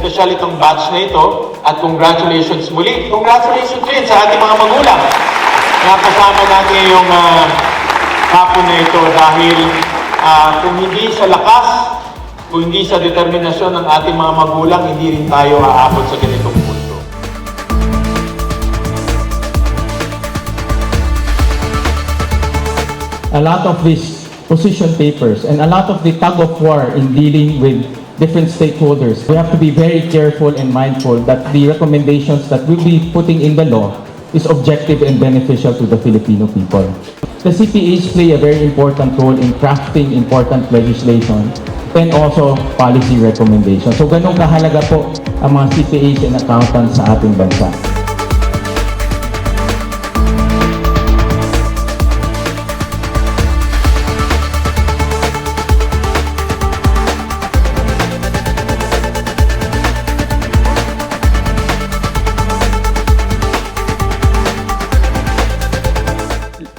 espesyal itong batch na ito at congratulations muli. Congratulations rin sa ating mga magulang na kasama natin ngayong ah, hapon na ito dahil ah, kung hindi sa lakas, kung hindi sa determinasyon ng ating mga magulang, hindi rin tayo aabot sa ganitong punto. a lot of these position papers and a lot of the tug of war in dealing with different stakeholders. We have to be very careful and mindful that the recommendations that we'll be putting in the law is objective and beneficial to the Filipino people. The CPAs play a very important role in crafting important legislation and also policy recommendations. So ganun kahalaga po ang mga CPAs and accountants sa ating bansa.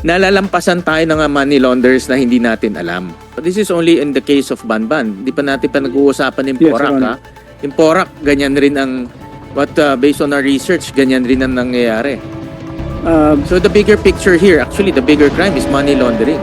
Nalalampasan tayo ng mga money launderers na hindi natin alam. This is only in the case of Banban. Di pa natin pa nag-uusapan yung Yes, Porac, Your ha? Yung Porac, ganyan rin ang, what, uh, based on our research, ganyan rin ang nangyayari. Um, So the bigger picture here, actually, the bigger crime is money laundering.